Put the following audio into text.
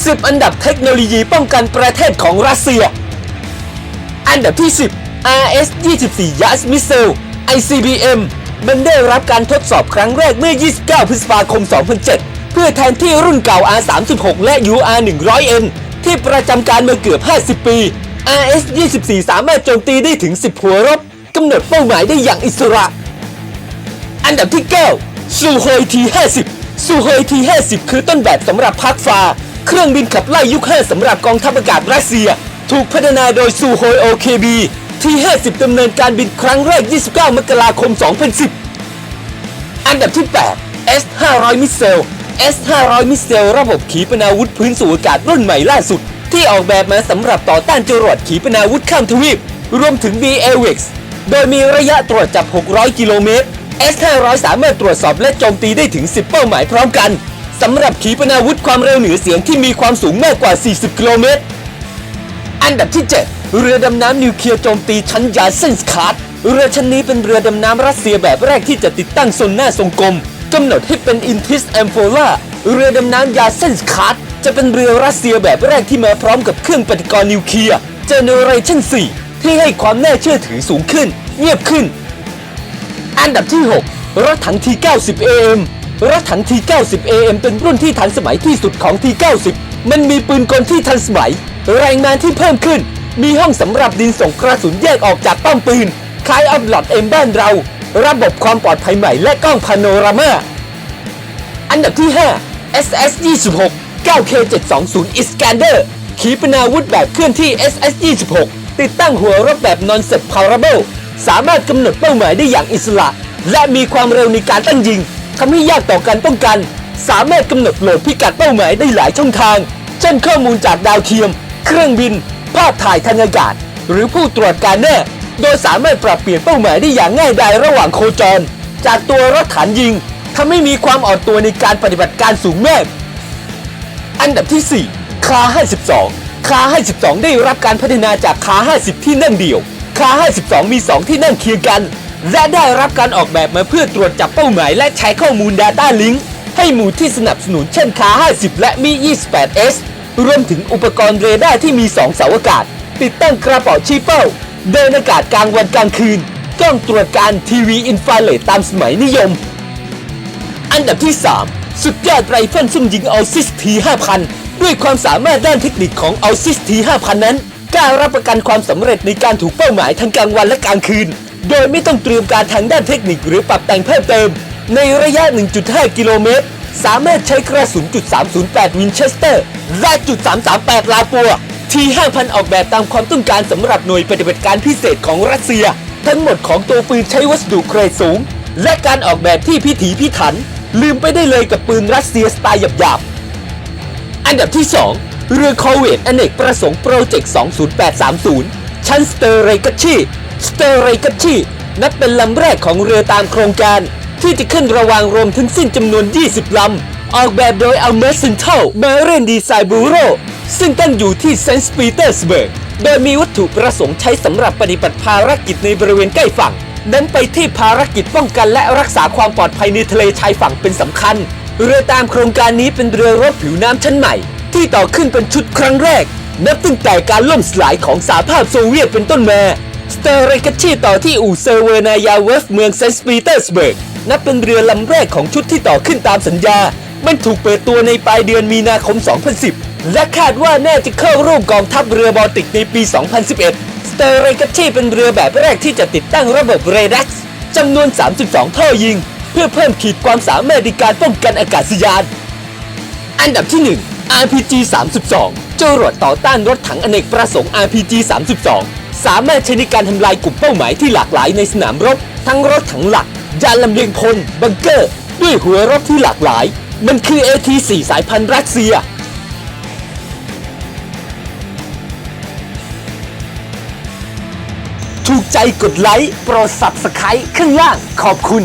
10 อันดับเทคโนโลยีป้องกันประเทศของรัสเซีย อันดับที่ 10 RS 24 Yas Missile ICBM มันได้รับการทดสอบครั้งแรกเมื่อ 29 พฤษภาคม 2007 เพื่อแทนที่รุ่นเก่า R36 และ UR 100N ที่ประจำการมาเกือบ 50 ปี RS 24 สามารถโจมตีได้ถึง 10 หัวรบกำหนดเป้าหมายได้อย่างอิสระ อันดับที่9ซูโฮยที50ซูโฮยที50 คือต้นแบบสำหรับพักฟ้า เครื่องบินขับไล่ยุค5สำหรับกองทัพอากาศรัสเซีย ถูกพัฒนาโดยซูโฮยโอเคบีที่ 50ดำเนินการบินครั้งแรก 29 มกราคม 2010 อันดับที่ 8 S 500 มิสเซล S 500 มิสเซลระบบขีปนาวุธพื้นสู่อากาศรุ่นใหม่ล่าสุด ที่ออกแบบมาสำหรับต่อต้านจรวดขีปนาวุธข้ามทวีป รวมถึง b a w i x โดยมีระยะตรวจจับ 600 กิโลเมตร S 500 สามารถตรวจสอบและโจมตีได้ถึง 10 เป้าหมายพร้อมกัน สำหรับขีปนาวุธความเร็วเหนือเสียงที่มีความสูงมากกว่า 40 กิโลเมตร อันดับที่ 7 เรือดำน้ำนิวเคลียร์โจมตีชั้นยาเซนส์คาร์ดเรือชั้นนี้เป็นเรือดำน้ำรัสเซียแบบแรกที่จะติดตั้งโซนหน้าทรงกลมกำหนดให้เป็นอินทิสแอมโฟล่าเรือดำน้ำยาเซนส์คาร์ดจะเป็นเรือรัสเซียแบบแรกที่มาพร้อมกับเครื่องปฏิกรณ์นิวเคลียร์เจเนอเรชั่น4ที่ให้ความน่าเชื่อถือสูงขึ้น เงียบขึ้น อันดับที่ 6 รถถัง T90 AM รถถัง T90 AM เป็นรุ่นที่ทันสมัยที่สุดของ T90 มันมีปืนกลที่ทันสมัย แรงงานที่เพิ่มขึ้น มีห้องสำหรับดินส่งกระสุนแยกออกจากป้อมปืน คล้ายอัพหลอดเอ็มบ้านเรา ระบบความปลอดภัยใหม่และกล้องพาโนรามาอันดับที่ 5 SS 26 9K 720 Iskander ขีปนาวุธแบบเคลื่อนที่ SS 26 ติดตั้งหัวรบแบบ Non-Separable สามารถกำหนดเป้าหมายได้อย่างอิสระ และมีความเร็วในการตั้งยิง ทำให้ยากต่อการป้องกัน สามารถกำหนดโหลดพิกัดเป้าหมายได้หลายช่องทาง เช่นข้อมูลจากดาวเทียม เครื่องบิน ภาพถ่ายทางอากาศ หรือผู้ตรวจการแน่ โดยสามารถปรับเปลี่ยนเป้าหมายได้อย่างง่ายดายระหว่างโคจร จากตัวรถฐานยิงทำให้มีความอ่อนตัวในการปฏิบัติการสูงมากอันดับที่ 4 คา 52 คา 52 ได้รับการพัฒนาจากคา 50 ที่นั่งเดียว คา 52 มี 2 ที่นั่งเคียงกัน และได้รับการออกแบบมาเพื่อตรวจจับเป้าหมายและใช้ข้อมูล Data Link ให้หมู่ที่สนับสนุนเช่นคา50 และมี 28S รวมถึงอุปกรณ์เรดาร์ที่มี 2 เสาอากาศ ติดตั้งกระเป๋าชีเป้า เดินอากาศกลางวันกลางคืน กล้องตรวจการทีวีอินฟราเรดตามสมัยนิยม อันดับที่ 3 สุดยอดไรเฟิลซุ่มยิงเอาซิสที5,000 ด้วยความสามารถด้านเทคนิคของเอาซิสที5,000 นั้นกล้ารับประกันความสำเร็จในการถูกเป้าหมายทั้งกลางวันและกลางคืน โดยไม่ต้องเตรียมการทางด้านเทคนิคหรือปรับแต่งเพิ่มเติม ในระยะ 1.5 กิโลเมตร สามารถใช้กระสุนจุด308 วินเชสเตอร์และจุด338 ลาปัว ที5,000ออกแบบตามความต้องการสำหรับหน่วยปฏิบัติการพิเศษของรัสเซีย ทั้งหมดของตัวปืนใช้วัสดุเกรดสูง และการออกแบบที่พิถีพิถัน ลืมไปได้เลยกับปืนรัสเซียสไตล์หยาบๆ อันดับที่ 2 เรือคอเวตอเนกประสงค์โปรเจกต์ 20830 ชั้นสเตอร์เรกัชชี สเตอร์เรกัชชีนับเป็นลำแรกของเรือตามโครงการ ที่จะขึ้นระวางรวมทั้งสิ้นจำนวน 20 ลำ ออกแบบโดยอัลเมอร์ซินเทลมาเรนดีไซน์บูโรซึ่งตั้งอยู่ที่เซนต์ปีเตอร์สเบิร์ก โดยมีวัตถุประสงค์ใช้สำหรับปฏิบัติภารกิจในบริเวณใกล้ฝั่งเน้นไปที่ภารกิจป้องกันและรักษาความปลอดภัยในทะเลชายฝั่งเป็นสำคัญ เรือตามโครงการนี้เป็นเรือรบผิวน้ำชั้นใหม่ ที่ต่อขึ้นเป็นชุดครั้งแรก นับตั้งแต่การล่มสลายของสหภาพโซเวียตเป็นต้นมา สเตอร์เรกัชชีต่อที่อู่เซอร์เวอร์นายาเวฟเมืองเซนต์ปีเตอร์สเบิร์ก นับเป็นเรือลำแรกของชุดที่ต่อขึ้นตามสัญญา มันถูกเปิดตัวในปลายเดือนมีนาคม 2010 และคาดว่าน่าจะเข้าร่วมกองทัพเรือบอลติกในปี 2011 สเตอร์เรกัชชีเป็นเรือแบบแรกที่จะติดตั้งระบบเรดักซ์จำนวน 32 ท่อยิง เพื่อเพิ่มขีดความสามารถในการป้องกันอากาศยาน อันดับที่ 1 RPG 32จรวดต่อต้านรถถังอเนกประสงค์ RPG 32 สามารถใช้ในการทำลายกลุ่มเป้าหมายที่หลากหลายในสนามรบ ทั้งรถถังหลัก ยานลำเลียงพล บังเกอร์ ด้วยหัวรบที่หลากหลาย มันคือ AT4 สายพันธุ์รัสเซีย ถูกใจกดไลค์ โปรด Subscribe ข้างล่าง ขอบคุณ